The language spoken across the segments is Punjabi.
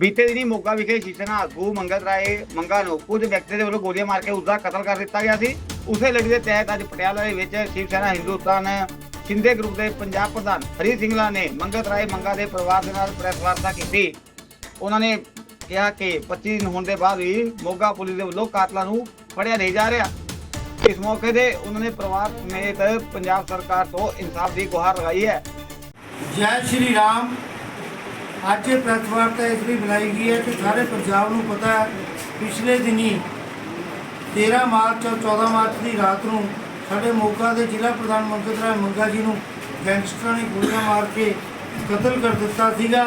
ਬੀਤੇ ਦਿਨੀ ਮੋਗਾ ਵਿਖੇ ਸ਼ਿਵ ਆਗੂ ਮੰਗਲ ਰਾਏ ਮੰਗਾ ਨੂੰ ਕੁਝ ਵਿਅਕਤੀ ਦੇ ਵੱਲੋਂ ਗੋਲੀਆਂ ਮਾਰ ਕੇ ਉਸ ਦਾ ਕਤਲ ਕਰ ਦਿੱਤਾ ਗਿਆ ਸੀ। ਉਸੇ ਲੜੀ ਦੇ ਤਹਿਤ ਅੱਜ ਪਟਿਆਲਾ ਦੇ ਵਿੱਚ ਸ਼ਿਵ ਸੈਨਾ ਹਿੰਦੁਸਤਾਨ ਸ਼ਿੰਦੇ ਗਰੁੱਪ ਦੇ ਪੰਜਾਬ ਪ੍ਰਧਾਨ ਹਰੀ ਸਿੰਘਲਾ ਨੇ ਮੰਗਤ ਰਾਏ ਮੰਗਾ ਦੇ ਪਰਿਵਾਰ ਦੇ ਨਾਲ ਪ੍ਰੈਸ ਵਾਰਤਾ ਕੀਤੀ। ਉਹਨਾਂ ਨੇ ਕਿਹਾ ਕਿ 25 ਦਿਨ ਹੋਣ ਦੇ ਬਾਅਦ ਵੀ ਮੋਗਾ ਪੁਲਿਸ ਦੇ ਵੱਲੋਂ ਕਾਤਲਾਂ ਨੂੰ ਫੜਿਆ ਨਹੀਂ ਜਾ ਰਿਹਾ। ਇਸ ਮੌਕੇ ਤੇ ਉਹਨਾਂ ਨੇ ਪਰਿਵਾਰ ਸਮੇਤ ਪੰਜਾਬ ਸਰਕਾਰ ਤੋਂ ਇਨਸਾਫ ਦੀ ਗੁਹਾਰ ਲਗਾਈ ਹੈ। ਜੈ ਸ਼੍ਰੀ ਰਾਮ। ਅੱਜ ਇਹ ਪ੍ਰੈਸ ਵਾਰਤਾ ਇਸ ਲਈ ਬੁਲਾਈ ਗਈ ਹੈ ਕਿ ਸਾਰੇ ਪੰਜਾਬ ਨੂੰ ਪਤਾ ਹੈ, ਪਿਛਲੇ ਦਿਨੀ 13 ਮਾਰਚ ਔਰ 14 ਮਾਰਚ ਦੀ ਰਾਤ ਨੂੰ ਸਾਡੇ ਮੋਗਾ ਦੇ ਜ਼ਿਲ੍ਹਾ ਪ੍ਰਧਾਨ ਮੰਗਤ ਰਾਏ ਮੰਗਾ ਜੀ ਨੂੰ ਗੈਂਗਸਟਰਾਂ ਨੇ ਗੋਲੀਆਂ ਮਾਰ ਕੇ ਕਤਲ ਕਰ ਦਿੱਤਾ ਸੀਗਾ।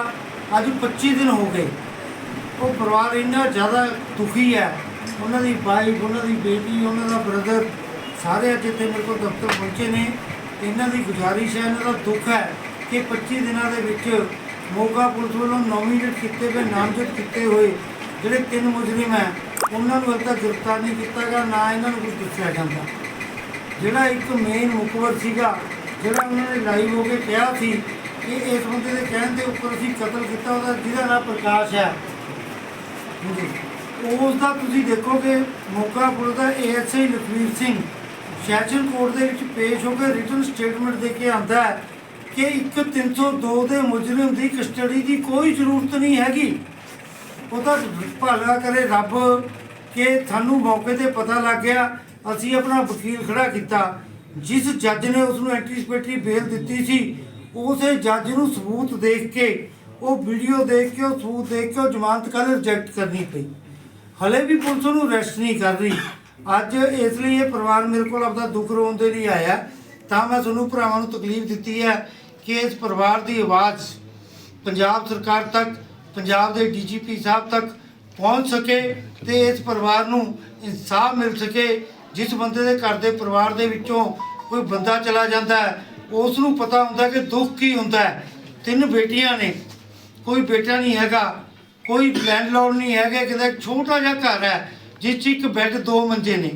ਅੱਜ 25 ਦਿਨ ਹੋ ਗਏ। ਉਹ ਪਰਿਵਾਰ ਇੰਨਾ ਜ਼ਿਆਦਾ ਦੁਖੀ ਹੈ। ਉਹਨਾਂ ਦੀ ਵਾਈਫ ਉਹਨਾਂ ਦੀ ਬੇਟੀ, ਉਹਨਾਂ ਦਾ ਬ੍ਰਦਰ ਸਾਰੇ ਅੱਜ ਇੱਥੇ ਮੇਰੇ ਕੋਲ ਦਫ਼ਤਰ ਪਹੁੰਚੇ ਨੇ। ਇਹਨਾਂ ਦੀ ਗੁਜ਼ਾਰਿਸ਼ ਹੈ, ਇਹਨਾਂ ਦਾ ਦੁੱਖ ਹੈ ਕਿ 25 ਦਿਨਾਂ ਦੇ ਵਿੱਚ ਮੋਗਾ ਪੁਲਿਸ ਵੱਲੋਂ ਨੋਮੀਨੇਟ ਕੀਤੇ ਗਏ ਨਾਮਜ਼ਦ ਕੀਤੇ ਹੋਏ ਜਿਹੜੇ ਤਿੰਨ ਮੁਜਰਮ ਹੈ, ਉਹਨਾਂ ਨੂੰ ਅਜੇ ਤੱਕ ਗ੍ਰਿਫਤਾਰ ਨਹੀਂ ਕੀਤਾ ਗਿਆ, ਨਾ ਇਹਨਾਂ ਨੂੰ ਕੁਝ ਦੱਸਿਆ ਜਾਂਦਾ। ਜਿਹੜਾ ਇੱਕ ਮੇਨ ਮੁਖਬਰ ਸੀਗਾ, ਜਿਹੜਾ ਉਹਨਾਂ ਨੇ ਲਾਈਵ ਹੋ ਕੇ ਕਿਹਾ ਸੀ ਕਿ ਇਸ ਬੰਦੇ ਦੇ ਕਹਿਣ ਦੇ ਉੱਪਰ ਅਸੀਂ ਕਤਲ ਕੀਤਾ, ਉਹਦਾ ਜਿਹਦਾ ਨਾਮ ਪ੍ਰਕਾਸ਼ ਹੈ। ਉਸ ਦਾ ਤੁਸੀਂ ਦੇਖੋਗੇ, ਮੋਗਾ ਪੁਲਿਸ ਦਾ ASI Lakhvir Singh session court ਦੇ ਵਿੱਚ ਪੇਸ਼ ਹੋ ਕੇ ਰਿਟਨ ਸਟੇਟਮੈਂਟ ਦੇ ਕੇ ਆਂਦਾ ਹੈ ਕਿ ਇੱਕ 302 ਦੇ ਮੁਜਰਮ ਦੀ ਕਸਟਡੀ ਦੀ ਕੋਈ ਜ਼ਰੂਰਤ ਨਹੀਂ ਹੈਗੀ। ਉਹ ਤਾਂ ਭਲਾ ਕਰੇ ਰੱਬ ਕਿ ਤੁਹਾਨੂੰ ਮੌਕੇ ਤੇ ਪਤਾ ਲੱਗ ਗਿਆ, ਅਸੀਂ ਆਪਣਾ ਵਕੀਲ ਖੜਾ ਕੀਤਾ। ਜਿਸ ਜੱਜ ਨੇ ਉਸ ਨੂੰ ਐਂਟੀਸਪੇਟਰੀ ਬੇਲ ਦਿੱਤੀ ਸੀ, ਉਸੇ ਜੱਜ ਨੂੰ ਸਬੂਤ ਦੇਖ ਕੇ, ਉਹ ਵੀਡੀਓ ਦੇਖ ਕੇ, ਉਹ ਸਬੂਤ ਦੇਖ ਕੇ ਉਹ ਜ਼ਮਾਨਤ ਕੱਲ ਰਿਜੈਕਟ ਕਰਨੀ ਪਈ। ਹਲੇ ਵੀ ਪੁਲਿਸ ਨੂੰ ਅਰੈਸਟ ਨਹੀਂ ਕਰ ਰਹੀ। ਅੱਜ ਇਸ ਲਈ ਇਹ ਪਰਿਵਾਰ ਮੇਰੇ ਕੋਲ ਆਪਦਾ ਦੁੱਖ ਰੋਣ ਦੇ ਲਈ ਆਇਆ। ਤਾਂ ਮੈਂ ਤੁਹਾਨੂੰ ਭਰਾਵਾਂ ਨੂੰ ਤਕਲੀਫ ਦਿੱਤੀ ਹੈ ਕਿ ਇਸ ਪਰਿਵਾਰ ਦੀ ਆਵਾਜ਼ ਪੰਜਾਬ ਸਰਕਾਰ ਤੱਕ, ਪੰਜਾਬ ਦੇ ਡੀਜੀਪੀ ਸਾਹਿਬ ਤੱਕ ਪਹੁੰਚ ਸਕੇ ਤੇ ਇਸ ਪਰਿਵਾਰ ਨੂੰ ਇਨਸਾਫ ਮਿਲ ਸਕੇ, ਜਿਸ ਬੰਦੇ ਦੇ ਘਰ ਦੇ ਪਰਿਵਾਰ ਦੇ ਵਿੱਚੋਂ ਕੋਈ ਬੰਦਾ ਚਲਾ ਜਾਂਦਾ ਉਸ ਨੂੰ ਪਤਾ ਹੁੰਦਾ ਕਿ ਦੁੱਖ ਕੀ ਹੁੰਦਾ ਤਿੰਨ ਬੇਟੀਆਂ ਨੇ, ਕੋਈ ਬੇਟਾ ਨਹੀਂ ਹੈਗਾ, ਕੋਈ ਲੈਂਡਲੌਰਡ ਨਹੀਂ ਹੈਗਾ, ਕਿਤੇ ਛੋਟਾ ਜਿਹਾ ਘਰ ਹੈ, ਜਿਸ 'ਚ ਇੱਕ ਬੈੱਡ ਦੋ ਮੰਜੇ ਨੇ।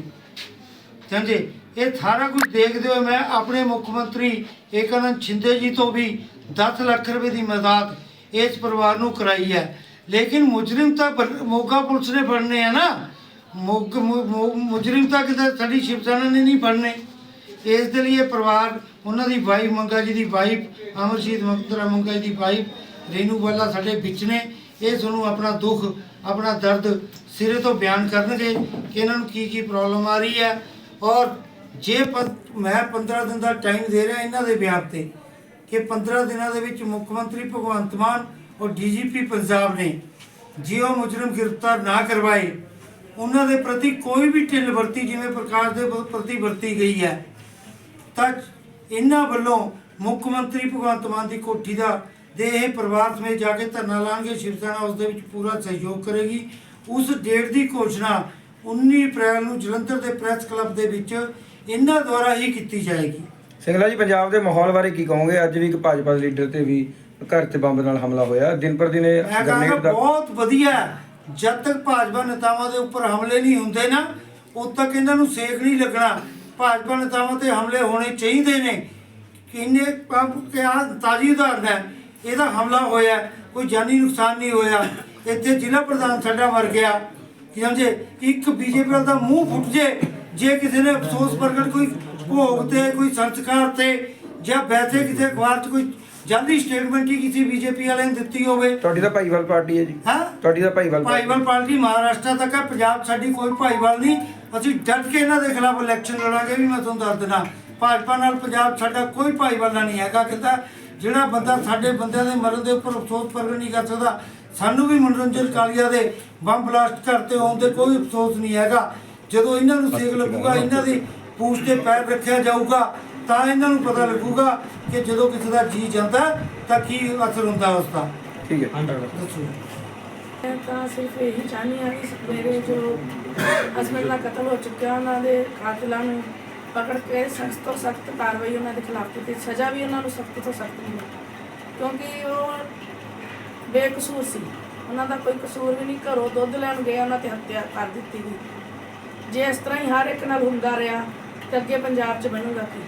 ਸਮਝੇ? ਇਹ ਸਾਰਾ ਕੁਝ ਦੇਖਦੇ ਹੋਏ ਮੈਂ ਆਪਣੇ ਮੁੱਖ ਮੰਤਰੀ ਏਕਾਨੰਦ ਸ਼ਿੰਦੇ ਜੀ ਤੋਂ ਵੀ 10 ਲੱਖ ਰੁਪਏ ਦੀ ਮਦਦ ਇਸ ਪਰਿਵਾਰ ਨੂੰ ਕਰਾਈ ਹੈ। ਲੇਕਿਨ ਮੁਜਰਮ ਤਾਂ ਬਣ- ਮੋਗਾ ਪੁਲਿਸ ਨੇ ਬਣਨੇ ਆ ਨਾ। ਮੁਗ ਮੁ- ਮੁਜਰਮ ਤਾਂ ਕਿਤੇ ਸਾਡੀ ਸ਼ਿਵ ਸੈਨਾ ਨੇ ਨਹੀਂ ਬਣਨੇ ਇਸ ਦੇ ਲਈ ਇਹ ਪਰਿਵਾਰ ਉਹਨਾਂ ਦੀ ਵਾਈਫ ਮੰਗਾ ਜੀ ਦੀ ਵਾਈਫ ਅਮਰਜੀਤ ਮੰਗਤਰਾ ਮੰਗਾ ਜੀ ਦੀ ਵਾਈਫ ਰੇਨੂ ਵਾਲਾ ਸਾਡੇ ਵਿੱਚ ਨੇ। ਇਹ ਤੁਹਾਨੂੰ ਆਪਣਾ ਦੁੱਖ, ਆਪਣਾ ਦਰਦ ਸਿਰੇ ਤੋਂ ਬਿਆਨ ਕਰਨਗੇ ਕਿ ਇਹਨਾਂ ਨੂੰ ਕੀ ਕੀ ਪ੍ਰੋਬਲਮ ਆ ਰਹੀ ਹੈ। ਔਰ ਜੇ ਪੰ- ਮੈਂ 15 ਦਿਨ ਦਾ ਟਾਈਮ ਦੇ ਰਿਹਾ ਇਹਨਾਂ ਦੇ ਬਿਆਨ ਤੇ, ਕਿ 15 ਦਿਨਾਂ ਦੇ ਵਿੱਚ ਮੁੱਖ ਮੰਤਰੀ ਭਗਵੰਤ ਮਾਨ ਔਰ ਡੀਜੀਪੀ ਪੰਜਾਬ ਨੇ ਜੇ ਉਹ ਮੁਜਰਮ ਗ੍ਰਿਫਤਾਰ ਨਾ ਕਰਵਾਏ, ਉਹਨਾਂ ਦੇ ਪ੍ਰਤੀ ਕੋਈ ਵੀ ਢਿੱਲ ਵਰਤੀ ਜਿਵੇਂ ਪ੍ਰਕਾਸ਼ ਦੇ ਪ੍ਰਤੀ ਵਰਤੀ ਗਈ ਹੈ, ਤਾਂ ਇਹਨਾਂ ਵੱਲੋਂ ਮੁੱਖ ਮੰਤਰੀ ਭਗਵੰਤ ਮਾਨ ਦੀ ਕੋਠੀ ਦਾ ਦੇ ਇਹ ਪਰਿਵਾਰ ਸਮੇਤ ਜਾ ਕੇ ਧਰਨਾ ਲਾਣਗੇ ਸ਼ਿਵ ਸੈਨਾ ਉਸ ਦੇ ਵਿੱਚ ਪੂਰਾ ਸਹਿਯੋਗ ਕਰੇਗੀ। ਉਸ ਡੇਟ ਦੀ ਘੋਸ਼ਣਾ 19 ਅਪ੍ਰੈਲ ਨੂੰ ਜਲੰਧਰ ਦੇ ਪ੍ਰੈਸ ਕਲੱਬ ਦੇ ਵਿੱਚ ਇਹਨਾਂ ਦੁਆਰਾ ਹੀ ਕੀਤੀ ਜਾਏਗੀ। ਸਿੰਗਲਾ ਜੀ ਪੰਜਾਬ ਦੇ ਮਾਹੌਲ ਬਾਰੇ ਕੀ ਕਹੋਗੇ? ਅੱਜ ਵੀ ਇੱਕ ਭਾਜਪਾ ਦੇ ਲੀਡਰ ਤੇ ਵੀ ਘਰ ਤੇ ਬੰਬ ਨਾਲ ਹਮਲਾ ਹੋਇਆ। ਦਿਨ ਪਰ ਦਿਨ ਇਹ ਮੈਂ ਗ੍ਰਨੇਡ ਕਹਿੰਦਾ ਦਾ ਬਹੁਤ ਵਧੀਆ ਹੈ। ਜਦ ਤੱਕ ਭਾਜਪਾ ਨੇਤਾਵਾਂ ਦੇ ਉੱਪਰ ਹਮਲੇ ਨਹੀਂ ਹੁੰਦੇ ਨਾ ਉਦ ਤੱਕ ਇਹਨਾਂ ਨੂੰ ਸੇਕ ਨਹੀਂ ਲੱਗਣਾ। ਭਾਜਪਾ ਨੇਤਾਵਾਂ ਤੇ ਹਮਲੇ ਹੋਣੇ ਚਾਹੀਦੇ ਨੇ। ਕਿੰਨੇ ਕਿਹਾ ਤਾਜੀ ਉਦਾਹਰਨ ਹੈ। ਇਹਦਾ ਹਮਲਾ ਹੋਇਆ ਕੋਈ ਜਾਨੀ ਨੁਕਸਾਨ ਨਹੀਂ ਹੋਇਆ। ਇੱਥੇ ਜ਼ਿਲ੍ਹਾ ਪ੍ਰਧਾਨ ਸਾਡਾ ਮਰ ਗਿਆ। ਕੀ ਸਮਝੇ? ਇੱਕ ਬੀਜੇਪੀ ਵਾਲਾ ਦਾ ਮੂੰਹ ਫੁੱਟ ਜੇ। ਜੇ ਕਿਸੇ ਨੇ ਅਫਸੋਸ ਪ੍ਰਗਟ ਕੋਈ ਭੋਗ ਤੇ ਕੋਈ ਸੰਸਕਾਰ ਤੇ ਜਾਂ ਵੈਸੇ ਕਿਸੇ ਅਖਬਾਰ 'ਚ ਕੋਈ ਜਾਂਦੀ ਸਟੇਟਮੈਂਟ ਹੀ ਕਿਸੇ ਬੀਜੇਪੀ ਵਾਲੇ ਨੇ ਦਿੱਤੀ ਹੋਵੇ। ਤੁਹਾਡੀ ਤਾਂ ਭਾਈਵਾਲ ਪਾਰਟੀ ਹੈ ਜੀ। ਹਾਂ? ਤੁਹਾਡੀ ਤਾਂ ਭਾਈਵਾਲ ਭਾਈਵਾਲ ਪਾਰਟੀ ਮਹਾਰਾਸ਼ਟਰ ਤੱਕ ਹੈ ਪੰਜਾਬ ਸਾਡੀ ਕੋਈ ਭਾਈਵਾਲ ਨਹੀਂ। ਅਸੀਂ ਡਟ ਕੇ ਇਹਨਾਂ ਦੇ ਖਿਲਾਫ ਇਲੈਕਸ਼ਨ ਲੜਾਂਗੇ ਵੀ ਮੈਂ ਤੁਹਾਨੂੰ ਦੱਸ ਦਿੰਦਾ। ਭਾਜਪਾ ਨਾਲ ਪੰਜਾਬ ਸਾਡਾ ਕੋਈ ਭਾਈਵਾਲਾ ਨਹੀਂ ਹੈਗਾ। ਕਹਿੰਦਾ ਜਿਹੜਾ ਬੰਦਾ ਸਾਡੇ ਬੰਦਿਆਂ ਦੇ ਮਰਨ ਦੇ ਉੱਪਰ ਅਫਸੋਸ ਪ੍ਰਗਟ ਨਹੀਂ ਕਰ ਸਕਦਾ ਸਾਨੂੰ ਵੀ ਮਨੋਰੰਜਨ ਕਾਲੀਆ ਦੇ ਬੰਬ ਬਲਾਸਟ ਕਰਤੇ ਹੋਣ ਤੇ ਕੋਈ ਅਫਸੋਸ ਨਹੀਂ ਹੈਗਾ। ਜਦੋਂ ਇਹਨਾਂ ਨੂੰ ਸੇਕ ਲੱਗੂਗਾ ਇਹਨਾਂ ਦੀ ਪੂਛ ਤੇ ਪੈਰ ਰੱਖਿਆ ਜਾਊਗਾ ਤਾਂ ਇਹਨਾਂ ਨੂੰ ਪਤਾ ਲੱਗੂਗਾ ਕਿ ਜਦੋਂ ਕਿਸੇ ਦਾ ਜੀ ਜਾਂਦਾ ਤਾਂ ਕੀ ਅਸਰ ਹੁੰਦਾ ਉਸ ਦਾ। ਠੀਕ ਹੈ। ਧੰਨਵਾਦ। ਦੱਸੋ। ਮੈਂ ਤਾਂ ਸਿਰਫ ਇਹੀ ਚਾਹੁੰਦੀ ਹਾਂ ਕਿ ਮੇਰੇ ਜੋ ਹਸਬੰਡ ਦਾ ਕਤਲ ਹੋ ਚੁੱਕਿਆ ਉਹਨਾਂ ਦੇ ਕਾਤਲਾਂ ਨੂੰ ਪਕੜ ਕੇ ਸਖਤ ਤੋਂ ਸਖਤ ਕਾਰਵਾਈ ਉਹਨਾਂ ਦੇ ਖਿਲਾਫ ਕੀਤੀ। ਸਜ਼ਾ ਵੀ ਉਹਨਾਂ ਨੂੰ ਸਖਤ ਤੋਂ ਸਖਤ ਮਿਲੇ। ਕਿਉਂਕਿ ਉਹ ਬੇਕਸੂਰ ਸੀ। ਉਹਨਾਂ ਦਾ ਕੋਈ ਕਸੂਰ ਵੀ ਨਹੀਂ ਘਰੋਂ ਦੁੱਧ ਲੈਣ ਗਏ ਉਹਨਾਂ ਤੇ ਹੱਤਿਆ ਕਰ ਦਿੱਤੀ ਗਈ। ਜੇ ਇਸ ਤਰ੍ਹਾਂ ਹੀ ਹਰ ਇੱਕ ਨਾਲ ਹੁੰਦਾ ਰਿਹਾ ਤੇ ਅੱਗੇ ਪੰਜਾਬ 'ਚ ਬਣੂਗਾ ਕੀ?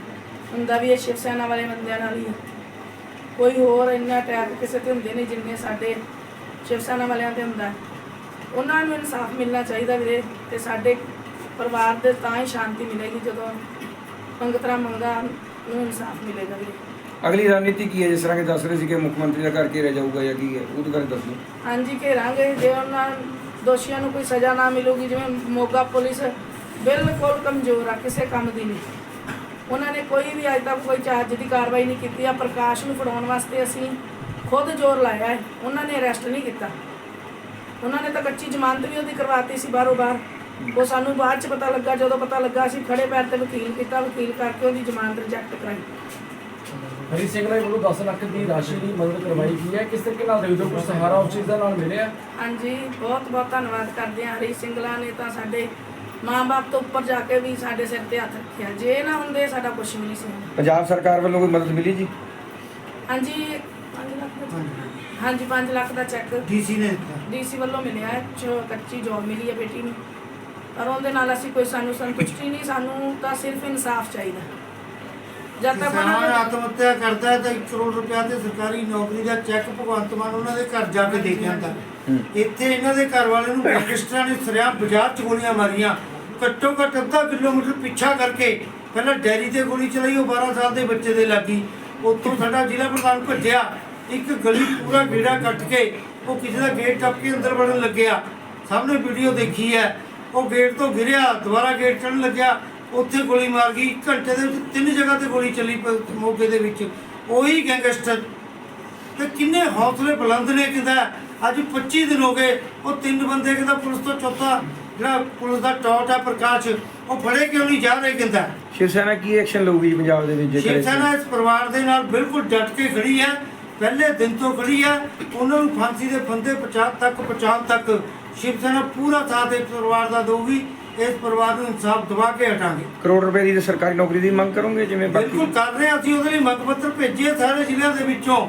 ਹੁੰਦਾ ਵੀ ਇਹ ਸ਼ਿਵ ਸੈਨਾ ਵਾਲੇ ਬੰਦਿਆਂ ਨਾਲ ਹੀ। ਕੋਈ ਹੋਰ ਇੰਨਾ ਅਟੈਕ ਕਿਸੇ ਤੇ ਹੁੰਦੇ ਨਹੀਂ ਜਿੰਨੇ ਸਾਡੇ ਸ਼ਿਵ ਸੈਨਾ ਵਾਲਿਆਂ ਤੇ ਹੁੰਦਾ। ਉਹਨਾਂ ਨੂੰ ਇਨਸਾਫ ਮਿਲਣਾ ਚਾਹੀਦਾ ਵੀਰੇ ਤੇ ਸਾਡੇ ਪਰਿਵਾਰ ਦੇ ਤਾਂ ਹੀ ਸ਼ਾਂਤੀ ਮਿਲੇਗੀ ਜਦੋਂ ਮੰਗਤਰਾ ਮੰਗਾ ਨੂੰ ਇਨਸਾਫ ਮਿਲੇਗਾ ਵੀਰੇ। ਅਗਲੀ ਰਣਨੀਤੀ ਕੀ ਹੈ? ਜਿਸ ਤਰ੍ਹਾਂ ਕਿ ਦੱਸ ਰਹੇ ਸੀ ਕਿ ਮੁੱਖ ਮੰਤਰੀ ਦਾ ਘਰ ਘੇਰਿਆ ਜਾਊਗਾ ਜਾਂ ਕੀ ਹੈ? ਉਹਦੇ ਬਾਰੇ ਦੱਸੋ ਹਾਂਜੀ ਘੇਰਾਂਗੇ। ਜੇ ਉਹਨਾਂ ਦੋਸ਼ੀਆਂ ਨੂੰ ਕੋਈ ਸਜ਼ਾ ਨਾ ਮਿਲੂਗੀ, ਜਿਵੇਂ ਮੋਗਾ ਪੁਲਿਸ ਬਿਲਕੁਲ ਕਮਜ਼ੋਰ ਆ, ਕਿਸੇ ਕੰਮ ਦੀ ਨਹੀਂ। ਉਹਨਾਂ ਨੇ ਕੋਈ ਵੀ ਅਜੇ ਤੱਕ ਕੋਈ ਚਾਰਜ ਦੀ ਕਾਰਵਾਈ ਨਹੀਂ ਕੀਤੀ ਆ, ਪ੍ਰਕਾਸ਼ ਨੂੰ ਫੜਾਉਣ ਵਾਸਤੇ ਅਸੀਂ ਖੁਦ ਜ਼ੋਰ ਲਾਇਆ ਹੈ, ਉਹਨਾਂ ਨੇ ਅਰੈਸਟ ਨਹੀਂ ਕੀਤਾ। ਉਹਨਾਂ ਨੇ ਤਾਂ ਕੱਚੀ ਜ਼ਮਾਨਤ ਵੀ ਉਹਦੀ ਕਰਵਾਤੀ ਸੀ ਬਾਹਰੋਂ ਬਾਹਰ। ਉਹ ਸਾਨੂੰ ਬਾਅਦ ਚ ਪਤਾ ਲੱਗਾ, ਜਦੋਂ ਪਤਾ ਲੱਗਾ ਅਸੀਂ ਖੜੇ ਪੈਰ ਤੇ ਵਕੀਲ ਕੀਤਾ, ਵਕੀਲ ਕਰਕੇ ਉਹਦੀ ਜ਼ਮਾਨਤ ਰਿਜੈਕਟ ਕਰਾਈ। ਹਰੀ ਸਿੰਘ ਨੇ ਵੱਲੋਂ 10 ਲੱਖ ਦੀ ਰਾਸ਼ੀ ਦੀ ਮਦਦ ਕਰਵਾਈ ਗਈ ਹੈ। ਕਿਸ ਤਰੀਕੇ ਨਾਲ ਦੇਖਦੇ ਹੋ? ਕੁਝ ਸਹਾਰਾ ਉਸ ਚੀਜ਼ ਦਾ ਨਾਲ ਮਿਲਿਆ? ਹਾਂਜੀ ਬਹੁਤ ਬਹੁਤ ਧੰਨਵਾਦ ਕਰਦੇ ਹਾਂ ਹਰੀ ਸਿੰਘਲਾ ਨੇ ਤਾਂ ਸਾਡੇ ਮਾਂ-ਬਾਪ ਤੋਂ ਉੱਪਰ ਜਾ ਕੇ ਵੀ ਸਾਡੇ ਸਿਰ ਤੇ ਹੱਥ ਰੱਖਿਆ। ਜੇ ਇਹ ਨਾ ਹੁੰਦੇ ਸਾਡਾ ਕੁਝ ਵੀ ਨਹੀਂ ਸੀ ਹੋਣਾ। ਪੰਜਾਬ ਸਰਕਾਰ ਵੱਲੋਂ ਕੋਈ ਮਦਦ ਮਿਲੀ ਜੀ? ਹਾਂਜੀ 5 ਲੱਖ ਦਾ ਹਾਂਜੀ 5 ਲੱਖ ਦਾ ਚੈੱਕ ਡੀਸੀ ਨੇ ਦਿੱਤਾ। ਡੀਸੀ ਵੱਲੋਂ ਮਿਲਿਆ ਹੈ। ਜੋ ਕੱਚੀ ਜੌਬ ਮਿਲੀ ਹੈ ਬੇਟੀ ਨੂੰ। ਪਰ ਉਹਦੇ ਨਾਲ ਅਸੀਂ ਕੋਈ ਸਾਨੂੰ ਸੰਤੁਸ਼ਟੀ ਨਹੀਂ ਸਾਨੂੰ ਤਾਂ ਸਿਰਫ ਇਨਸਾਫ ਚਾਹੀਦਾ। ਜਦ ਤੱਕ ਕਿਸਾਨ ਉਹਨਾਂ ਦੇ ਆਤਮ ਹੱਤਿਆ ਕਰਦਾ ਹੈ ਤਾਂ 1 ਕਰੋੜ ਰੁਪਇਆ ਤੇ ਸਰਕਾਰੀ ਨੌਕਰੀ ਦਾ ਚੈੱਕ ਭਗਵੰਤ ਮਾਨ ਉਹਨਾਂ ਦੇ ਘਰ ਜਾ ਕੇ ਦੇ ਕੇ ਆਂਦਾ ਇੱਥੇ ਇਹਨਾਂ ਦੇ ਘਰ ਵਾਲੇ ਨੂੰ ਗੈਂਗਸਟਰਾਂ ਨੇ ਸਰਿਆਮ ਬਾਜ਼ਾਰ ਚ ਗੋਲੀਆਂ ਮਾਰੀਆਂ। ਘੱਟੋ ਘੱਟ ਅੱਧਾ ਕਿਲੋਮੀਟਰ ਪਿੱਛਾ ਕਰਕੇ ਪਹਿਲਾਂ ਡੈਰੀ ਤੇ ਗੋਲੀ ਚਲਾਈ ਉਹ 12 ਸਾਲ ਦੇ ਬੱਚੇ ਦੇ ਲੱਗੀ। ਉੱਥੋਂ ਸਾਡਾ ਜ਼ਿਲ੍ਹਾ ਪ੍ਰਧਾਨ ਭੱਜਿਆ। ਇੱਕ ਗਲੀ ਪੂਰਾ ਗੇੜਾ ਕੱਟ ਕੇ ਉਹ ਕਿਸੇ ਦਾ ਗੇਟ ਟੱਪ ਕੇ ਅੰਦਰ ਵੜਨ ਲੱਗਿਆ। ਸਭ ਨੇ ਵੀਡੀਓ ਦੇਖੀ ਹੈ। ਉਹ ਗੇਟ ਤੋਂ ਗਿਰਿਆ ਦੁਬਾਰਾ ਗੇਟ ਚੜਨ ਲੱਗਿਆ। ਉੱਥੇ ਗੋਲੀ ਮਾਰ ਗਈ ਘੰਟੇ ਦੇ ਵਿੱਚ ਤਿੰਨ ਜਗ੍ਹਾ ਤੇ ਗੋਲੀ ਚੱਲੀ ਮੋਗੇ ਦੇ ਵਿੱਚ। ਉਹੀ ਗੈਂਗਸਟਰ। ਤੇ ਕਿੰਨੇ ਹੌਸਲੇ ਬੁਲੰਦ ਨੇ ਕਹਿੰਦਾ ਅੱਜ 25 ਦਿਨ ਹੋ ਗਏ ਉਹ ਤਿੰਨ ਬੰਦੇ ਕਹਿੰਦਾ ਪੁਲਿਸ ਤੋਂ ਚੌਥਾ ਜਿਹੜਾ ਪੁਲਿਸ ਦਾ ਟੌਟ ਹੈ ਪ੍ਰਕਾਸ਼ ਉਹ ਫੜੇ ਕਿਉਂ ਨਹੀਂ ਜਾ ਰਹੇ ਕਹਿੰਦਾ ਸ਼ਿਵ ਸੈਨਾ ਕੀ ਐਕਸ਼ਨ ਲਊਗੀ ਪੰਜਾਬ ਦੇ ਵਿੱਚ ਸ਼ਿਵ ਇਸ- ਸੈਨਾ ਇਸ ਪਰਿਵਾਰ ਦੇ ਨਾਲ ਬਿਲਕੁਲ ਡਟ ਕੇ ਖੜੀ ਹੈ ਪਹਿਲੇ ਦਿਨ ਤੋਂ ਖੜੀ ਹੈ ਉਹਨਾਂ ਨੂੰ ਫਾਂਸੀ ਦੇ ਫੰਦੇ ਪਹੁੰਚਾ ਤੱਕ ਪਹੁੰਚਾਉਣ ਤੱਕ ਸ਼ਿਵ ਸੈਨਾ ਪੂਰਾ ਸਾਥ ਇਸ ਪਰਿਵਾਰ ਦਾ ਦੇਊਗੀ ਇਸ ਪਰਿਵਾਰ ਨੂੰ ਇਨਸਾਫ ਦਿਵਾ ਕੇ ਹਟਾਂਗੇ। ਕਰੋੜ ਰੁਪਏ ਦੀ ਸਰਕਾਰੀ ਨੌਕਰੀ ਦੀ ਮੰਗ ਕਰੋਗੇ ਜਿਵੇਂ ਬਿਲਕੁਲ ਬਾਕੀ ਕਰ ਰਹੇ ਹਾਂ ਅਸੀਂ ਉਹਦੇ ਲਈ ਮੰਗ ਪੱਤਰ ਭੇਜੇ ਸਾਰੇ ਜ਼ਿਲ੍ਹਿਆਂ ਦੇ ਵਿੱਚੋਂ।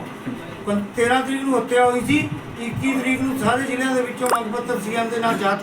ਪੰ- 13 ਤਰੀਕ ਨੂੰ ਹੱਤਿਆ ਹੋਈ ਸੀ 21 ਤਰੀਕ ਨੂੰ ਸਾਰੇ ਜ਼ਿਲ੍ਹਿਆਂ ਦੇ ਵਿੱਚੋਂ ਮੰਗ ਪੱਤਰ ਸੀਐਮ ਦੇ ਨਾਲ ਜਾ